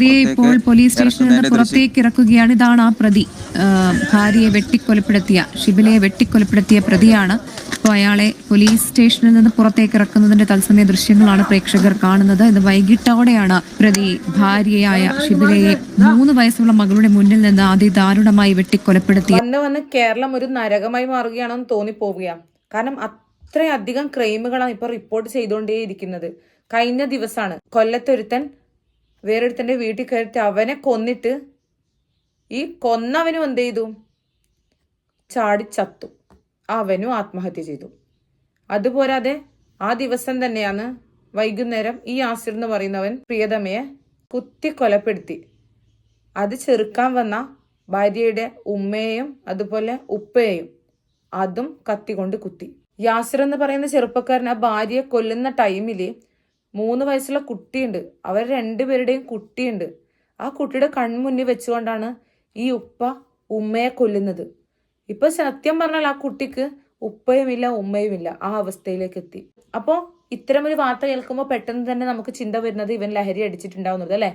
പ്രതിയെ ഇപ്പോൾ പോലീസ് സ്റ്റേഷനിൽ നിന്ന് പുറത്തേക്ക് ഇറക്കുകയാണ്. ഇതാണ് ആ പ്രതി. ഭാര്യയെ വെട്ടിക്കൊലപ്പെടുത്തിയ ഷിബിലയെ വെട്ടിക്കൊലപ്പെടുത്തിയ പ്രതിയാണ്. ഇപ്പോൾ അയാളെ പോലീസ് സ്റ്റേഷനിൽ നിന്ന് പുറത്തേക്ക് ഇറക്കുന്നതിന്റെ തത്സമയ ദൃശ്യങ്ങളാണ് പ്രേക്ഷകർ കാണുന്നത്. ഇന്ന് വൈകിട്ടോടെയാണ് പ്രതി ഭാര്യയായ ഷിബിലയെ മൂന്ന് വയസ്സുള്ള മകളുടെ മുന്നിൽ നിന്ന് അതിദാരുണമായി വെട്ടിക്കൊലപ്പെടുത്തിയ വന്ന് വന്ന് കേരളം ഒരു നരകമായി മാറുകയാണെന്ന് തോന്നിപ്പോവുകയാണ് കാരണം അത്രയധികം ക്രൈമുകളാണ് ഇപ്പോൾ റിപ്പോർട്ട് ചെയ്തുകൊണ്ടേയിരിക്കുന്നത്. കഴിഞ്ഞ ദിവസമാണ് കൊല്ലത്തൊരുത്തൻ വേറൊരുത്തന്റെ വീട്ടിൽ കയറിയിട്ട് അവനെ കൊന്നിട്ട് ഈ കൊന്നവനും എന്ത് ചെയ്തു? ചാടി ചത്തു. അവനും ആത്മഹത്യ ചെയ്തു. അതുപോരാതെ ആ ദിവസം തന്നെയാണ് വൈകുന്നേരം ഈ ആസിർ എന്ന് പറയുന്നവൻ പ്രിയതമയെ കുത്തി കൊലപ്പെടുത്തി അത് ചെറുക്കാൻ വന്ന ഭാര്യയുടെ ഉമ്മയെയും അതുപോലെ ഉപ്പയെയും അതും കത്തി കൊണ്ട് കുത്തി. യാസിർ എന്ന് പറയുന്ന ചെറുപ്പക്കാരൻ ആ ഭാര്യയെ കൊല്ലുന്ന ടൈമിൽ മൂന്ന് വയസ്സുള്ള കുട്ടിയുണ്ട്. അവർ രണ്ടുപേരുടെയും കുട്ടിയുണ്ട്. ആ കുട്ടിയുടെ കൺമുന്നിൽ വെച്ചുകൊണ്ടാണ് ഈ ഉപ്പ ഉമ്മയെ കൊല്ലുന്നത്. ഇപ്പൊ സത്യം പറഞ്ഞാൽ ആ കുട്ടിക്ക് ഉപ്പയുമില്ല ഉമ്മയുമില്ല. ആ അവസ്ഥയിലേക്ക് എത്തി. അപ്പോൾ ഇത്തരമൊരു വാർത്ത കേൾക്കുമ്പോൾ പെട്ടെന്ന് തന്നെ നമുക്ക് ചിന്ത വരുന്നത് ഇവൻ ലഹരി അടിച്ചിട്ടുണ്ടാവുന്നത് അല്ലേ?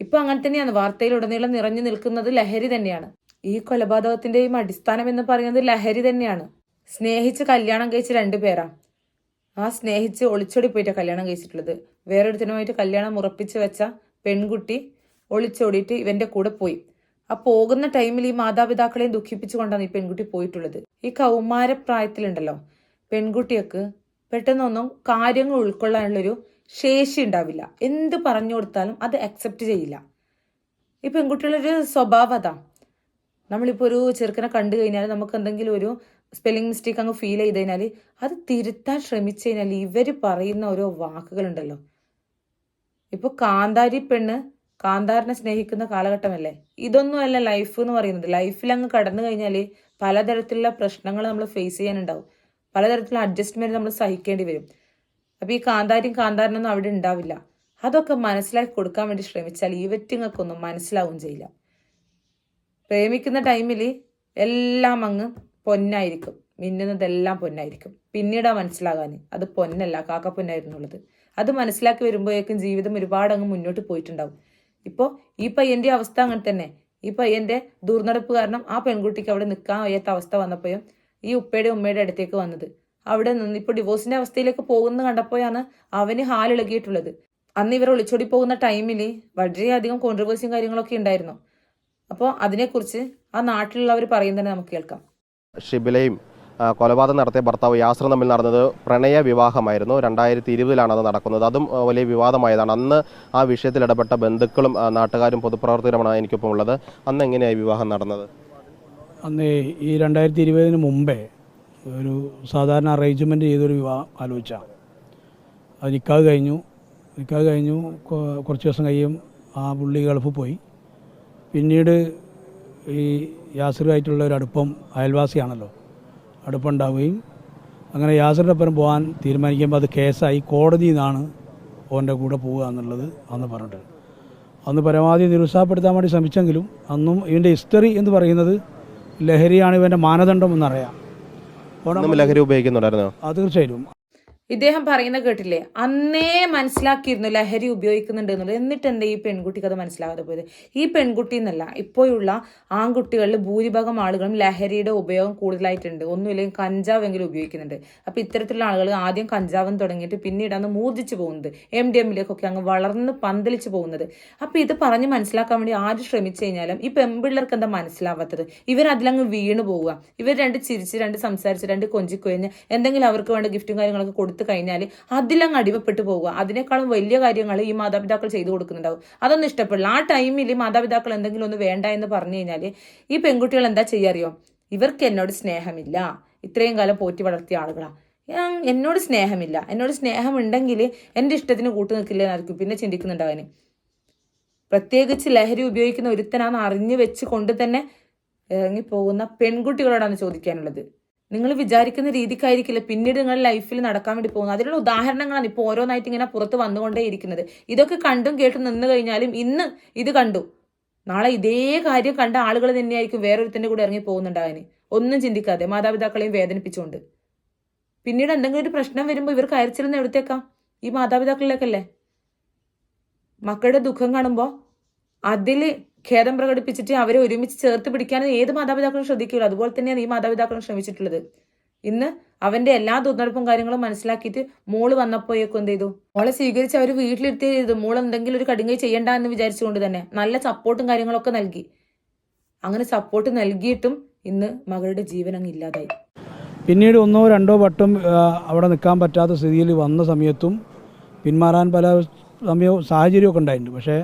ഇപ്പൊ അങ്ങനെ തന്നെയാണ്. വാർത്തയിലുടനീളം നിറഞ്ഞു നിൽക്കുന്നത് ലഹരി തന്നെയാണ്. ഈ കൊലപാതകത്തിന്റെയും അടിസ്ഥാനം എന്ന് പറയുന്നത് ലഹരി തന്നെയാണ്. സ്നേഹിച്ച് കല്യാണം കഴിച്ച രണ്ടു പേരാ. ആ സ്നേഹിച്ച് ഒളിച്ചോടി പോയിട്ടാ കല്യാണം കഴിച്ചിട്ടുള്ളത്. വേറൊരുത്തനുമായിട്ട് കല്യാണം ഉറപ്പിച്ച് വെച്ച പെൺകുട്ടി ഒളിച്ചോടിയിട്ട് ഇവന്റെ കൂടെ പോയി. ആ പോകുന്ന ടൈമിൽ ഈ മാതാപിതാക്കളെയും ദുഃഖിപ്പിച്ചുകൊണ്ടാണ് ഈ പെൺകുട്ടി പോയിട്ടുള്ളത്. ഈ കൗമാരപ്രായത്തിലുണ്ടല്ലോ പെൺകുട്ടിയൊക്ക് പെട്ടെന്നൊന്നും കാര്യങ്ങൾ ഉൾക്കൊള്ളാനുള്ളൊരു ശേഷി ഉണ്ടാവില്ല. എന്ത് പറഞ്ഞു കൊടുത്താലും അത് അക്സെപ്റ്റ് ചെയ്യില്ല. ഈ പെൺകുട്ടികളൊരു സ്വഭാവത നമ്മളിപ്പോൾ ഒരു ചെറുക്കനെ കണ്ടു കഴിഞ്ഞാൽ നമുക്ക് എന്തെങ്കിലും ഒരു സ്പെല്ലിംഗ് മിസ്റ്റേക്ക് അങ്ങ് ഫീൽ ചെയ്ത് കഴിഞ്ഞാൽ അത് തിരുത്താൻ ശ്രമിച്ചു കഴിഞ്ഞാൽ ഇവർ പറയുന്ന ഓരോ വാക്കുകളുണ്ടല്ലോ. ഇപ്പോൾ കാന്താരി പെണ്ണ് കാന്താരനെ സ്നേഹിക്കുന്ന കാലഘട്ടമല്ലേ? ഇതൊന്നുമല്ല ലൈഫ് എന്ന് പറയുന്നത്. ലൈഫിൽ അങ്ങ് കടന്നു കഴിഞ്ഞാൽ പലതരത്തിലുള്ള പ്രശ്നങ്ങൾ നമ്മൾ ഫേസ് ചെയ്യാനുണ്ടാവും. പലതരത്തിലുള്ള അഡ്ജസ്റ്റ്മെന്റ് നമ്മൾ സഹിക്കേണ്ടി വരും. അപ്പൊ ഈ കാന്താരിയും കാന്താരനൊന്നും അവിടെ ഉണ്ടാവില്ല. അതൊക്കെ മനസ്സിലാക്കി കൊടുക്കാൻ വേണ്ടി ശ്രമിച്ചാൽ ഇവറ്റിങ്ങൾക്കൊന്നും മനസ്സിലാവുകയും ചെയ്യില്ല. പ്രേമിക്കുന്ന ടൈമിൽ എല്ലാം അങ്ങ് പൊന്നായിരിക്കും. മിന്നുന്നതെല്ലാം പൊന്നായിരിക്കും. പിന്നീടാ മനസ്സിലാകാൻ അത് പൊന്നല്ല കാക്കപ്പൊന്നായിരുന്നുള്ളത് അത് മനസ്സിലാക്കി വരുമ്പോഴേക്കും ജീവിതം ഒരുപാട് അങ്ങ് മുന്നോട്ട് പോയിട്ടുണ്ടാവും. ഇപ്പോൾ ഈ പയ്യന്റെ അവസ്ഥ അങ്ങനെ തന്നെ. ഈ പയ്യന്റെ ദൂർനടപ്പ് കാരണം ആ പെൺകുട്ടിക്ക് അവിടെ നിൽക്കാൻ വയ്യാത്ത അവസ്ഥ വന്നപ്പോഴും ഈ ഉപ്പയുടെ ഉമ്മയുടെ അടുത്തേക്ക് വന്നത്. അവിടെ നിന്ന് ഇപ്പോൾ ഡിവോഴ്സിന്റെ അവസ്ഥയിലേക്ക് പോകുന്നത് കണ്ടപ്പോഴാണ് അവന് ഹാലിളകിയിട്ടുള്ളത്. അന്ന് ഇവർ ഒളിച്ചോടി പോകുന്ന ടൈമിൽ വളരെയധികം കോൺട്രവേഴ്സിയും കാര്യങ്ങളൊക്കെ ഉണ്ടായിരുന്നു. അപ്പോൾ അതിനെക്കുറിച്ച് ആ നാട്ടിലുള്ളവർ പറയുന്നത് നമുക്ക് കേൾക്കാം. ഷിബിലയും കൊലപാതകം നടത്തിയ ഭർത്താവ് യാസറും തമ്മിൽ നടന്നത് പ്രണയ വിവാഹമായിരുന്നു രണ്ടായിരത്തി ഇരുപതിലാണ് അത് നടക്കുന്നത്. അതും വലിയ വിവാദമായതാണ്. അന്ന് ആ വിഷയത്തിൽ ഇടപെട്ട ബന്ധുക്കളും നാട്ടുകാരും പൊതുപ്രവർത്തകരുമാണ് എനിക്കൊപ്പം ഉള്ളത്. അന്ന് എങ്ങനെയായി വിവാഹം നടന്നത്? അന്ന് ഈ രണ്ടായിരത്തി ഇരുപതിന് മുമ്പേ ഒരു സാധാരണ അറേഞ്ച്മെന്റ് ചെയ്തൊരു വിവാഹം ആലോചിച്ച അത് നിൽക്കാതെ കഴിഞ്ഞു. നിൽക്കാതെ കഴിഞ്ഞു. കുറച്ച് ദിവസം കഴിയും. ആ പുള്ളി ഗൾഫ് പോയി. പിന്നീട് ഈ യാസറുമായിട്ടുള്ള ഒരു അടുപ്പം അയൽവാസിയാണല്ലോ. അടുപ്പം ഉണ്ടാവുകയും അങ്ങനെ യാസറിന്റെ ഒപ്പം പോകാൻ തീരുമാനിക്കുമ്പോൾ അത് കേസായി കോടതിയിൽ നിന്നാണ് ഓന്റെ കൂടെ പോവുക എന്നുള്ളത് അന്ന് പറഞ്ഞിട്ട് അന്ന് പരമാവധി നിരുത്സാഹപ്പെടുത്താൻ വേണ്ടി ശ്രമിച്ചെങ്കിലും അന്നും ഇവന്റെ ഹിസ്റ്ററി എന്ന് പറയുന്നത് ലഹരിയാണ് ഇവന്റെ മാനദണ്ഡം എന്നറിയാം. ലഹരി ഉപയോഗിക്കുന്നുണ്ടായിരുന്നോ? തീർച്ചയായിട്ടും. ഇദ്ദേഹം പറയുന്ന കേട്ടില്ലേ? അന്നേ മനസ്സിലാക്കിയിരുന്നു ലഹരി ഉപയോഗിക്കുന്നുണ്ട് എന്നുള്ളത്. എന്നിട്ട് എന്താ ഈ പെൺകുട്ടിക്ക് അത് മനസ്സിലാകാതെ പോയത്? ഈ പെൺകുട്ടി എന്നല്ല ഇപ്പോഴുള്ള ആൺകുട്ടികളിൽ ഭൂരിഭാഗം ആളുകളും ലഹരിയുടെ ഉപയോഗം കൂടുതലായിട്ടുണ്ട്. ഒന്നുമില്ലെങ്കിൽ കഞ്ചാവെങ്കിലും ഉപയോഗിക്കുന്നുണ്ട്. അപ്പൊ ഇത്തരത്തിലുള്ള ആളുകൾ ആദ്യം കഞ്ചാവം തുടങ്ങിയിട്ട് പിന്നീട് അന്ന് മൂർജിച്ചു പോകുന്നത് എം ഡി എമ്മിലേക്കൊക്കെ അങ്ങ് വളർന്ന് പന്തലിച്ചു പോകുന്നത്. അപ്പൊ ഇത് പറഞ്ഞ് മനസ്സിലാക്കാൻ വേണ്ടി ആര് ശ്രമിച്ചു കഴിഞ്ഞാലും ഈ പെൺപിള്ളേർക്ക് എന്താ മനസ്സിലാവാത്തത്? ഇവർ അതിലങ്ങ് വീണ് പോവുക ഇവർ രണ്ട് ചിരിച്ച് രണ്ട് സംസാരിച്ച് രണ്ട് കൊഞ്ചിക്കൊഴിഞ്ഞ് എന്തെങ്കിലും അവർക്ക് വേണ്ട ഗിഫ്റ്റും കാര്യങ്ങളൊക്കെ കൊടുത്തു കഴിഞ്ഞാൽ അതിലങ്ങ് അടിമപ്പെട്ടു പോകുക അതിനേക്കാളും വലിയ കാര്യങ്ങൾ ഈ മാതാപിതാക്കൾ ചെയ്തു കൊടുക്കുന്നുണ്ടാവും. അതൊന്നും ഇഷ്ടപ്പെടില്ല. ആ ടൈമിൽ മാതാപിതാക്കൾ എന്തെങ്കിലും ഒന്ന് വേണ്ട എന്ന് പറഞ്ഞു കഴിഞ്ഞാൽ ഈ പെൺകുട്ടികൾ എന്താ ചെയ്യാറിയോ? ഇവർക്ക് എന്നോട് സ്നേഹമില്ല. ഇത്രയും കാലം പോറ്റി വളർത്തിയ ആളുകളാ. ഞാൻ എന്നോട് സ്നേഹമില്ല. എന്നോട് സ്നേഹമുണ്ടെങ്കിൽ എന്റെ ഇഷ്ടത്തിന് കൂട്ടു നിൽക്കില്ല എന്നായിരിക്കും പിന്നെ ചിന്തിക്കുന്നുണ്ടാവനെ പ്രത്യേകിച്ച് ലഹരി ഉപയോഗിക്കുന്ന ഒരുത്തനാന്ന് അറിഞ്ഞു വെച്ച് കൊണ്ട് തന്നെ ഇറങ്ങിപ്പോകുന്ന പെൺകുട്ടികളോടാണ് ചോദിക്കാനുള്ളത്. നിങ്ങൾ വിചാരിക്കുന്ന രീതിക്കായിരിക്കില്ല പിന്നീട് നിങ്ങളുടെ ലൈഫിൽ നടക്കാൻ വേണ്ടി പോകുന്നത്. അതിനുള്ള ഉദാഹരണങ്ങളാണ് ഇപ്പോൾ ഓരോന്നായിട്ട് ഇങ്ങനെ പുറത്ത് വന്നുകൊണ്ടേ ഇരിക്കുന്നത്. ഇതൊക്കെ കണ്ടും കേട്ടും നിന്ന് കഴിഞ്ഞാലും ഇന്ന് ഇത് കണ്ടു. നാളെ ഇതേ കാര്യം കണ്ട ആളുകൾ തന്നെയായിരിക്കും വേറൊരുത്തന്റെ കൂടെ ഇറങ്ങി പോകുന്നുണ്ടാകാൻ ഒന്നും ചിന്തിക്കാതെ മാതാപിതാക്കളെയും വേദനിപ്പിച്ചുകൊണ്ട്. പിന്നീട് എന്തെങ്കിലും ഒരു പ്രശ്നം വരുമ്പോൾ ഇവർക്ക് അയച്ചിരുന്ന എവിടത്തേക്കാം? ഈ മാതാപിതാക്കളിലേക്കല്ലേ? മക്കളുടെ ദുഃഖം കാണുമ്പോൾ അതിൽ ഖേദം പ്രകടിപ്പിച്ചിട്ട് അവരെ ഒരുമിച്ച് ചേർത്ത് പിടിക്കാൻ ഏത് മാതാപിതാക്കളും ശ്രദ്ധിക്കില്ല. അതുപോലെ തന്നെയാണ് ഈ മാതാപിതാക്കളും ശ്രമിച്ചിട്ടുള്ളത്. ഇന്ന് അവന്റെ എല്ലാ ദുർനടപ്പും കാര്യങ്ങളും മനസ്സിലാക്കിയിട്ട് മോൾ വന്നപ്പോയേക്കും എന്ത് ചെയ്തു? മോളെ സ്വീകരിച്ച് അവർ വീട്ടിലിരുത്തി ചെയ്തു. മോൾ എന്തെങ്കിലും ഒരു കടുങ്കൈ ചെയ്യണ്ട എന്ന് വിചാരിച്ചുകൊണ്ട് തന്നെ നല്ല സപ്പോർട്ടും കാര്യങ്ങളൊക്കെ നൽകി. അങ്ങനെ സപ്പോർട്ട് നൽകിയിട്ടും ഇന്ന് മകളുടെ ജീവൻ അങ്ങ് ഇല്ലാതായി. പിന്നീട് ഒന്നോ രണ്ടോ വട്ടം അവിടെ നിൽക്കാൻ പറ്റാത്ത സ്ഥിതിയിൽ വന്ന സമയത്തും പിന്മാറാൻ പല സമയവും സാഹചര്യമൊക്കെ ഉണ്ടായിട്ടുണ്ട്. പക്ഷേ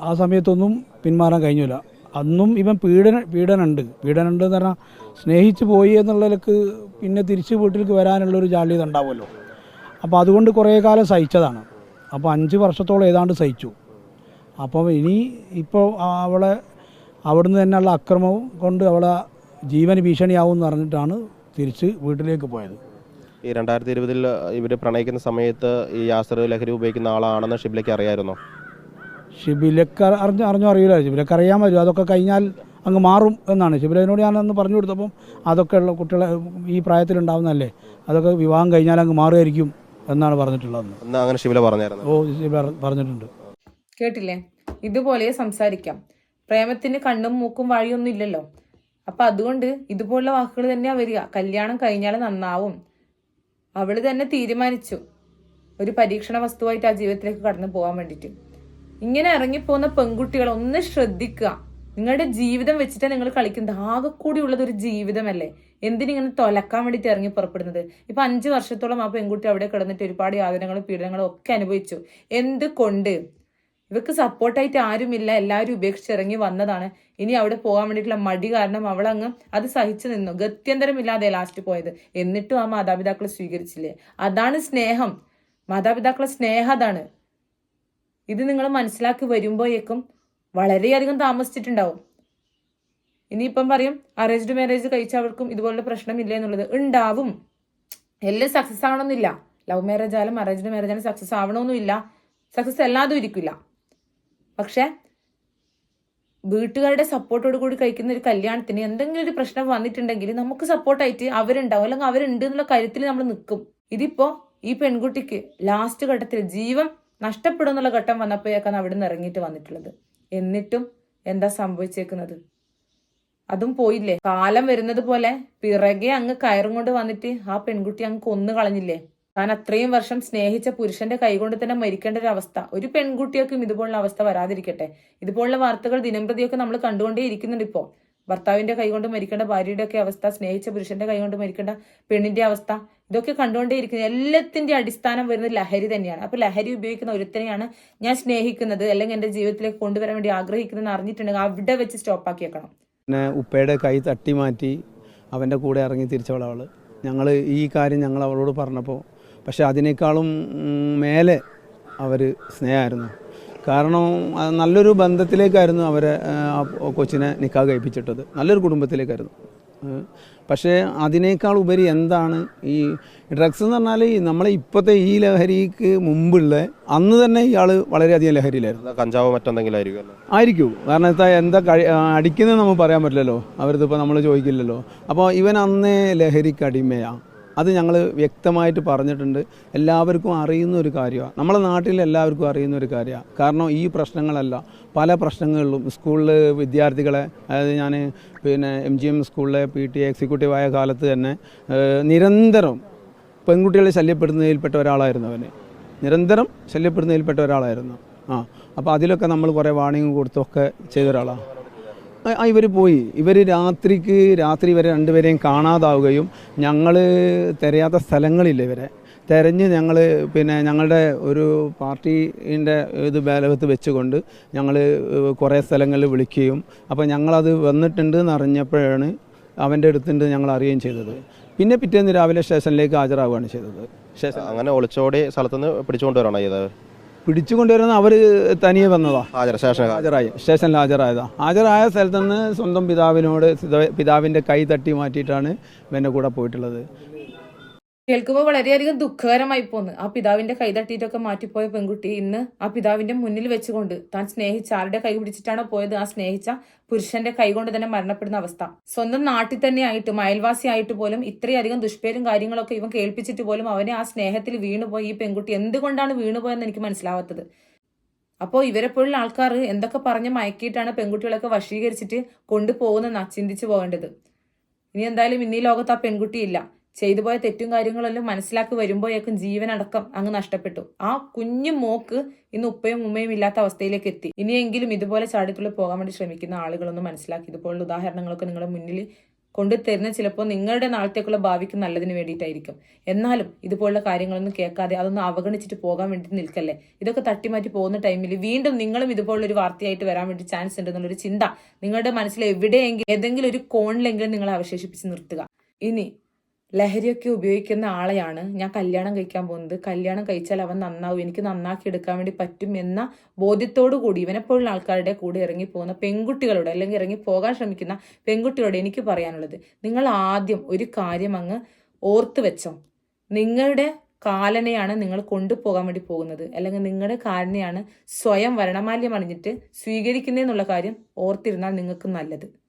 ആ സമയത്തൊന്നും പിന്മാറാൻ കഴിഞ്ഞില്ല. അന്നും ഇവൻ പീഡന പീഡനുണ്ട്. പീഡനുണ്ട് എന്ന് പറഞ്ഞാൽ സ്നേഹിച്ച് പോയി എന്നുള്ളതിലേക്ക് പിന്നെ തിരിച്ച് വീട്ടിലേക്ക് വരാനുള്ളൊരു ജാള്യത ഉണ്ടാവുമല്ലോ. അപ്പോൾ അതുകൊണ്ട് കുറേ കാലം സഹിച്ചതാണ്. അപ്പോൾ അഞ്ച് വർഷത്തോളം ഏതാണ്ട് സഹിച്ചു. അപ്പോൾ ഇനി ഇപ്പോൾ അവളെ അവിടുന്ന് തന്നെയുള്ള അക്രമവും കൊണ്ട് അവളെ ജീവന് ഭീഷണിയാവും എന്ന് പറഞ്ഞിട്ടാണ് തിരിച്ച് വീട്ടിലേക്ക് പോയത്. ഈ രണ്ടായിരത്തി ഇരുപതിൽ ഇവർ പ്രണയിക്കുന്ന സമയത്ത് ഈ യാസർ ലഹരി ഉപയോഗിക്കുന്ന ആളാണെന്ന് ഷിബിലേക്ക് അറിയായിരുന്നോ? ഷിബിലക്ക് അറിഞ്ഞു അറിഞ്ഞോ അറിയില്ല. ഷിബിലക്ക് അറിയാൻ പറ്റും അതൊക്കെ കഴിഞ്ഞാൽ അങ്ങ് മാറും എന്നാണ്. ഷിബിലനോട് ഞാനന്ന് പറഞ്ഞു കൊടുത്തപ്പം അതൊക്കെ ഉള്ള കുട്ടികളെ ഈ പ്രായത്തിലുണ്ടാവുന്നതല്ലേ? അതൊക്കെ വിവാഹം കഴിഞ്ഞാൽ അങ്ങ് മാറുമായിരിക്കും എന്നാണ് പറഞ്ഞിട്ടുള്ളത് അങ്ങനെ ഷിബില പറഞ്ഞായിരുന്നു. ഓ ഷിബില പറഞ്ഞിട്ടുണ്ട്. കേട്ടില്ലേ? ഇതുപോലെ സംസാരിക്കാം. പ്രേമത്തിന് കണ്ണും മൂക്കും വഴിയൊന്നും ഇല്ലല്ലോ. അപ്പൊ അതുകൊണ്ട് ഇതുപോലുള്ള വാക്കുകൾ തന്നെയാ വരിക. കല്യാണം കഴിഞ്ഞാൽ നന്നാവും. അവൾ തന്നെ തീരുമാനിച്ചു. ഒരു പരീക്ഷണ വസ്തുവായിട്ട് ആ ജീവിതത്തിലേക്ക് കടന്നു പോകാൻ വേണ്ടിയിട്ട്. ഇങ്ങനെ ഇറങ്ങിപ്പോകുന്ന പെൺകുട്ടികൾ ഒന്ന് ശ്രദ്ധിക്കുക. നിങ്ങളുടെ ജീവിതം വെച്ചിട്ട് നിങ്ങൾ കളിക്കുന്നത്. ആകെ കൂടി ഉള്ളത് ഒരു ജീവിതമല്ലേ? എന്തിനിങ്ങനെ തൊലക്കാൻ വേണ്ടിയിട്ട് ഇറങ്ങി പുറപ്പെടുന്നത്? ഇപ്പൊ അഞ്ചു വർഷത്തോളം ആ പെൺകുട്ടി അവിടെ കിടന്നിട്ട് ഒരുപാട് യാതനകളും പീഡനങ്ങളും ഒക്കെ അനുഭവിച്ചു. എന്ത് കൊണ്ട്? ഇവക്ക് സപ്പോർട്ടായിട്ട് ആരുമില്ല. എല്ലാവരും ഉപേക്ഷിച്ച് ഇറങ്ങി വന്നതാണ്. ഇനി അവിടെ പോകാൻ വേണ്ടിയിട്ടുള്ള മടി കാരണം അവളങ്ങ് അത് സഹിച്ചു നിന്നു. ഗത്യന്തരമില്ലാതെ ലാസ്റ്റ് പോയത്. എന്നിട്ടും ആ മാതാപിതാക്കളെ സ്വീകരിച്ചില്ലേ? അതാണ് സ്നേഹം. മാതാപിതാക്കളെ സ്നേഹം ഇത് നിങ്ങൾ മനസ്സിലാക്കി വരുമ്പോഴേക്കും വളരെയധികം താമസിച്ചിട്ടുണ്ടാവും. ഇനിയിപ്പം പറയും അറേഞ്ച്ഡ് മാരേജ് കഴിച്ച അവർക്കും ഇതുപോലുള്ള പ്രശ്നമില്ല എന്നുള്ളത് ഉണ്ടാവും. എല്ലാം സക്സസ് ആവണമെന്നില്ല. ലവ് മാരേജ് ആയാലും അറേഞ്ച്ഡ് മാരേജ് ആയാലും സക്സസ് ആവണമെന്നില്ല. സക്സസ് അല്ലാതും ഇരിക്കില്ല. പക്ഷെ വീട്ടുകാരുടെ സപ്പോർട്ടോട് കൂടി കഴിക്കുന്ന ഒരു കല്യാണത്തിന് എന്തെങ്കിലും ഒരു പ്രശ്നം വന്നിട്ടുണ്ടെങ്കിൽ നമുക്ക് സപ്പോർട്ടായിട്ട് അവരുണ്ടാവും. അല്ലെങ്കിൽ അവരുണ്ട് എന്നുള്ള കാര്യത്തിൽ നമ്മൾ നിൽക്കും. ഇതിപ്പോ ഈ പെൺകുട്ടിക്ക് ലാസ്റ്റ് ഘട്ടത്തിൽ ജീവൻ നഷ്ടപ്പെടും എന്നുള്ള ഘട്ടം വന്നപ്പോഴേക്കാണ് അവിടെ നിന്ന് ഇറങ്ങിയിട്ട് വന്നിട്ടുള്ളത്. എന്നിട്ടും എന്താ സംഭവിച്ചേക്കുന്നത്? അതും പോയില്ലേ? കാലം വരുന്നത് പോലെ പിറകെ അങ്ങ് കയറും കൊണ്ട് വന്നിട്ട് ആ പെൺകുട്ടി അങ്ങ് കൊന്നു കളഞ്ഞില്ലേ? താൻ അത്രയും വർഷം സ്നേഹിച്ച പുരുഷന്റെ കൈകൊണ്ട് തന്നെ മരിക്കേണ്ട ഒരു അവസ്ഥ. ഒരു പെൺകുട്ടിയൊക്കെ ഇതുപോലുള്ള അവസ്ഥ വരാതിരിക്കട്ടെ. ഇതുപോലുള്ള വാർത്തകൾ ദിനംപ്രതിയൊക്കെ നമ്മൾ കണ്ടുകൊണ്ടേ ഇരിക്കുന്നുണ്ട് ഇപ്പോൾ. ഭർത്താവിന്റെ കൈകൊണ്ട് മരിക്കേണ്ട ഭാര്യയുടെ ഒക്കെ അവസ്ഥ സ്നേഹിച്ച പുരുഷന്റെ കൈകൊണ്ട് മരിക്കേണ്ട പെണ്ണിന്റെ അവസ്ഥ ഇതൊക്കെ കണ്ടുകൊണ്ടേ ഇരിക്കുന്നത് എല്ലാത്തിന്റെ അടിസ്ഥാനം വരുന്നത് ലഹരി തന്നെയാണ്. അപ്പൊ ലഹരി ഉപയോഗിക്കുന്ന ഒരുത്തനെയാണ് ഞാൻ സ്നേഹിക്കുന്നത് അല്ലെങ്കിൽ എന്റെ ജീവിതത്തിലേക്ക് കൊണ്ടുവരാൻ വേണ്ടി ആഗ്രഹിക്കുന്നതെന്ന് അറിഞ്ഞിട്ടുണ്ടെങ്കിൽ അവിടെ വെച്ച് സ്റ്റോപ്പ് ആക്കി വെക്കണം. പിന്നെ ഉപ്പയുടെ കൈ തട്ടി മാറ്റി അവന്റെ കൂടെ ഇറങ്ങി തിരിച്ചവളവൾ ഞങ്ങൾ ഈ കാര്യം ഞങ്ങൾ അവളോട് പറഞ്ഞപ്പോൾ പക്ഷെ അതിനേക്കാളും മേലെ അവർ സ്നേഹമായിരുന്നു. കാരണം നല്ലൊരു ബന്ധത്തിലേക്കായിരുന്നു അവരെ കൊച്ചിനെ നിക്കാ കഴിപ്പിച്ചിട്ടത്. നല്ലൊരു കുടുംബത്തിലേക്കായിരുന്നു. പക്ഷേ അതിനേക്കാൾ ഉപരി എന്താണ് ഈ ഡ്രഗ്സ് എന്ന് പറഞ്ഞാൽ നമ്മളെ ഇപ്പോഴത്തെ ഈ ലഹരിക്ക് മുമ്പുള്ള അന്ന് തന്നെ ഇയാൾ വളരെയധികം ലഹരിയിലായിരുന്നു. കഞ്ചാവ് മറ്റെന്തെങ്കിലും ആയിരിക്കും ആയിരിക്കും. കാരണം എന്താ എന്താ കഴി അടിക്കുന്നത് നമുക്ക് പറയാൻ പറ്റില്ലല്ലോ. അവരിതിപ്പോൾ നമ്മൾ ചോദിക്കില്ലല്ലോ. അപ്പോൾ ഇവൻ അന്നേ ലഹരിക്ക് അടിമയാണ് അത് ഞങ്ങൾ വ്യക്തമായിട്ട് പറഞ്ഞിട്ടുണ്ട്. എല്ലാവർക്കും അറിയുന്ന ഒരു കാര്യമാണ് നമ്മളെ നാട്ടിൽ എല്ലാവർക്കും അറിയുന്ന ഒരു കാര്യമാണ് കാരണം ഈ പ്രശ്നങ്ങളല്ല. പല പ്രശ്നങ്ങളിലും സ്കൂളിൽ വിദ്യാർത്ഥികളെ അതായത് ഞാൻ പിന്നെ എം ജി എം സ്കൂളിലെ പി ടി എക്സിക്യൂട്ടീവായ കാലത്ത് തന്നെ നിരന്തരം പെൺകുട്ടികളെ ശല്യപ്പെടുന്നതിൽപ്പെട്ട ഒരാളായിരുന്നു അവന്. നിരന്തരം ശല്യപ്പെടുന്നതിൽപ്പെട്ട ഒരാളായിരുന്നു. ആ അപ്പോൾ അതിലൊക്കെ നമ്മൾ കുറേ വാണിംഗ് കൊടുത്തൊക്കെ ചെയ്ത ഒരാളാണ് ഇവർ പോയി. ഇവർ രാത്രിക്ക് രാത്രി വരെ രണ്ടുപേരെയും കാണാതാവുകയും ഞങ്ങൾ തിരയാത്ത സ്ഥലങ്ങളില്ല ഇവരെ. തെരഞ്ഞ് ഞങ്ങൾ പിന്നെ ഞങ്ങളുടെ ഒരു പാർട്ടീന്റെ ഇത് ബലവത്ത് വെച്ചുകൊണ്ട് ഞങ്ങൾ കുറേ സ്ഥലങ്ങളിൽ വിളിക്കുകയും അപ്പോൾ ഞങ്ങളത് വന്നിട്ടുണ്ട് എന്ന് അറിഞ്ഞപ്പോഴാണ് അവന്റെ അടുത്തുണ്ട് ഞങ്ങൾ അറിയുകയും ചെയ്തത്. പിന്നെ പിറ്റേന്ന് രാവിലെ സ്റ്റേഷനിലേക്ക് ഹാജരാകുകയാണ് ചെയ്തത്. അങ്ങനെ ഒളിച്ചോടി സ്ഥലത്തുനിന്ന് പിടിച്ചുകൊണ്ടുവരണോ ചെയ്തത്? പിടിച്ചു കൊണ്ടുവരുന്ന അവർ തനിയെ വന്നതാ. ഹാജരായി. സ്റ്റേഷനിൽ ഹാജരായതാ. ഹാജരായ സ്ഥലത്ത് നിന്ന് സ്വന്തം പിതാവിനോട് പിതാവിന്റെ കൈ തട്ടി മാറ്റിയിട്ടാണ് ഇവന്റെ കൂടെ പോയിട്ടുള്ളത്. കേൾക്കുമ്പോൾ വളരെയധികം ദുഃഖകരമായി പോന്ന്. ആ പിതാവിന്റെ കൈ തട്ടിയിട്ടൊക്കെ മാറ്റിപ്പോയ പെൺകുട്ടി ഇന്ന് ആ പിതാവിന്റെ മുന്നിൽ വെച്ചുകൊണ്ട് താൻ സ്നേഹിച്ച ആരുടെ കൈ പിടിച്ചിട്ടാണോ പോയത്? ആ സ്നേഹിച്ച പുരുഷന്റെ കൈ കൊണ്ട് തന്നെ മരണപ്പെടുന്ന അവസ്ഥ. സ്വന്തം നാട്ടിൽ തന്നെ ആയിട്ട് അയൽവാസി ആയിട്ട് പോലും ഇത്രയധികം ദുഷ്പേരും കാര്യങ്ങളൊക്കെ ഇവൻ കേൾപ്പിച്ചിട്ട് പോലും അവനെ ആ സ്നേഹത്തിൽ വീണുപോയി. ഈ പെൺകുട്ടി എന്തുകൊണ്ടാണ് വീണുപോയെന്ന് എനിക്ക് മനസ്സിലാവാത്തത്. അപ്പോൾ ഇവരെ പോലുള്ള ആൾക്കാർ എന്തൊക്കെ പറഞ്ഞ് മയക്കിയിട്ടാണ് പെൺകുട്ടികളൊക്കെ വശീകരിച്ചിട്ട് കൊണ്ടുപോകുന്ന ചിന്തിച്ചു പോകേണ്ടത്. ഇനി എന്തായാലും ഇന്നീ ലോകത്ത് ആ പെൺകുട്ടിയില്ല ചെയ്തു പോയ തെറ്റും കാര്യങ്ങളെല്ലാം മനസ്സിലാക്കി വരുമ്പോഴേക്കും ജീവനടക്കം അങ്ങ് നഷ്ടപ്പെട്ടു. ആ കുഞ്ഞു മോക്ക് ഇന്ന് ഉപ്പയും ഉമ്മയും ഇല്ലാത്ത അവസ്ഥയിലേക്ക് എത്തി. ഇനിയെങ്കിലും ഇതുപോലെ ചാടിത്തുള്ളി പോകാൻ വേണ്ടി ശ്രമിക്കുന്ന ആളുകളൊന്നും മനസ്സിലാക്കി. ഇതുപോലുള്ള ഉദാഹരണങ്ങളൊക്കെ നിങ്ങളുടെ മുന്നിൽ കൊണ്ടുതരുന്ന ചിലപ്പോൾ നിങ്ങളുടെ നാളത്തേക്കുള്ള ഭാവിക്ക് നല്ലതിന് വേണ്ടിയിട്ടായിരിക്കും. എന്നാലും ഇതുപോലുള്ള കാര്യങ്ങളൊന്നും കേൾക്കാതെ അതൊന്നും അവഗണിച്ചിട്ട് പോകാൻ വേണ്ടി നിൽക്കല്ലേ? ഇതൊക്കെ തട്ടിമാറ്റി പോകുന്ന ടൈമിൽ വീണ്ടും നിങ്ങളും ഇതുപോലുള്ള ഒരു വാർത്തയായിട്ട് വരാൻ വേണ്ടി ചാൻസ് ഉണ്ട് എന്നുള്ളൊരു ചിന്ത നിങ്ങളുടെ മനസ്സിൽ എവിടെയെങ്കിലും ഏതെങ്കിലും ഒരു കോണിലെങ്കിലും നിങ്ങളെ അവശേഷിപ്പിച്ച് നിർത്തുക. ഇനി ലഹരിയൊക്കെ ഉപയോഗിക്കുന്ന ആളെയാണ് ഞാൻ കല്യാണം കഴിക്കാൻ പോകുന്നത്. കല്യാണം കഴിച്ചാൽ അവൻ നന്നാവും. എനിക്ക് നന്നാക്കി എടുക്കാൻ വേണ്ടി പറ്റും എന്ന ബോധ്യത്തോടു കൂടി ഇവനെപ്പോലുള്ള ആൾക്കാരുടെ കൂടെ ഇറങ്ങി പോകുന്ന പെൺകുട്ടികളോട് അല്ലെങ്കിൽ ഇറങ്ങി പോകാൻ ശ്രമിക്കുന്ന പെൺകുട്ടികളോട് എനിക്ക് പറയാനുള്ളത്. നിങ്ങൾ ആദ്യം ഒരു കാര്യം അങ്ങ് ഓർത്ത് വെച്ചോ. നിങ്ങളുടെ കാലനെയാണ് നിങ്ങൾ കൊണ്ടുപോകാൻ വേണ്ടി പോകുന്നത്. അല്ലെങ്കിൽ നിങ്ങളുടെ കാലനെയാണ് സ്വയം വരണമാല്യം അണിഞ്ഞിട്ട് സ്വീകരിക്കുന്നതെന്നുള്ള കാര്യം ഓർത്തിരുന്നാൽ നിങ്ങൾക്ക് നല്ലത്.